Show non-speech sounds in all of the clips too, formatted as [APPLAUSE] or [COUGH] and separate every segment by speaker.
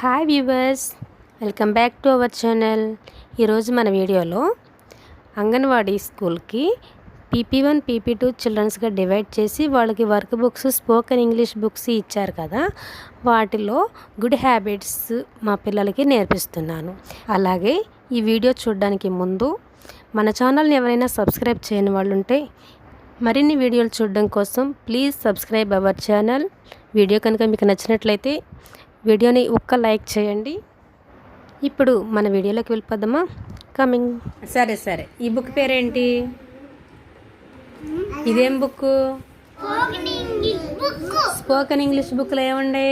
Speaker 1: Hi viewers welcome back to our channel ఈరోజు మన వీడియోలో అంగన్వాడీ స్కూల్కి పీపీ వన్ పీపీ టూ చిల్డ్రన్స్గా డివైడ్ చేసి వాళ్ళకి work books spoken English books ఇచ్చారు కదా. వాటిలో గుడ్ హ్యాబిట్స్ మా పిల్లలకి నేర్పిస్తున్నాను. అలాగే ఈ వీడియో చూడడానికి ముందు మన ఛానల్ని ఎవరైనా సబ్స్క్రైబ్ చేయని వాళ్ళు ఉంటే మరిన్ని వీడియోలు చూడడం కోసం please subscribe our channel. Video కనుక మీకు నచ్చినట్లయితే వీడియోని ఒక్క లైక్ చేయండి. ఇప్పుడు మన వీడియోలోకి వెళ్ళిపోదామా? కమింగ్ సరే సరే. ఈ బుక్ పేరేంటి? ఇదేం బుక్ స్పోకెన్ ఇంగ్లీష్ బుక్లో ఏముండే.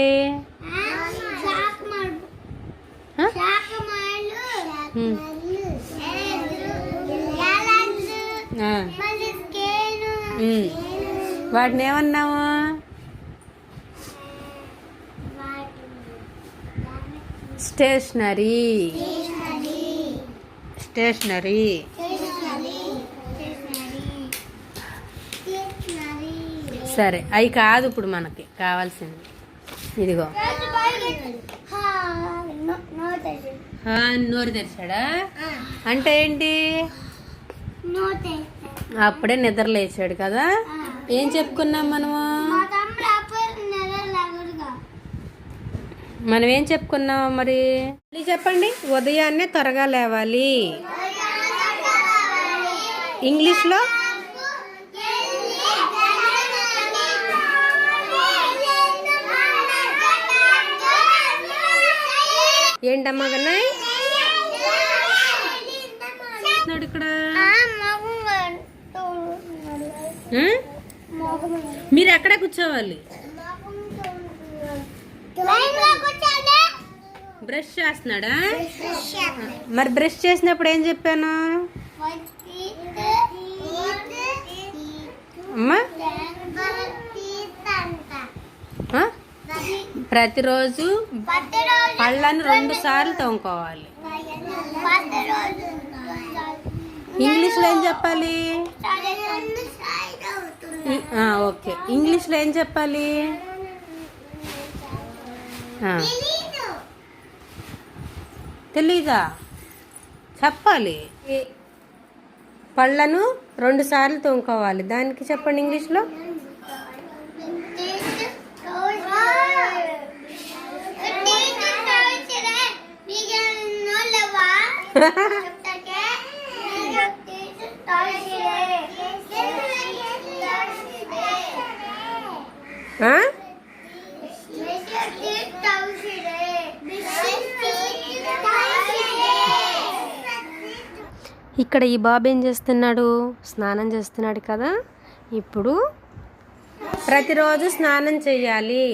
Speaker 1: ఆ. హ్మ్. వాటిని ఏమన్నాము స్టేషనరీ. స్టేషనరీ. సరే అవి కాదు ఇప్పుడు మనకి కావాల్సింది. ఇదిగో. హా, నోరు తెరిచాడా? అంటే ఏంటి? అప్పుడే నిద్ర లేచాడు కదా? ఏం చెప్పుకున్నాం మనము? మనం ఏం చెప్పుకున్నాం మరి? మళ్ళీ చెప్పండి ఉదయాన్నే త్వరగా లేవాలి. ఇంగ్లీష్లో? ఏంటమ్మా చేస్తున్నాడు ఇక్కడ. ఆ? మీరు ఎక్కడ కూర్చోవాలి? బ్రష్ చేస్తున్నాడా? మరి బ్రష్ చేసినప్పుడు ఏం చెప్పాను? అమ్మా? ప్రతిరోజు పళ్ళని రెండు సార్లు తోముకోవాలి. ఇంగ్లీష్లో ఏం చెప్పాలి? ఓకే. ఇంగ్లీష్లో ఏం చెప్పాలి? తెలీదా? చెప్పాలి. పళ్ళను రెండు సార్లు తోముకోవాలి. దానికి చెప్పండి ఇంగ్లీష్లో. [LAUGHS] ఆ? ఇక్కడ ఈ బాబు ఏం చేస్తున్నాడు? స్నానం చేస్తున్నాడు కదా. ఇప్పుడు ప్రతిరోజు స్నానం చేయాలి.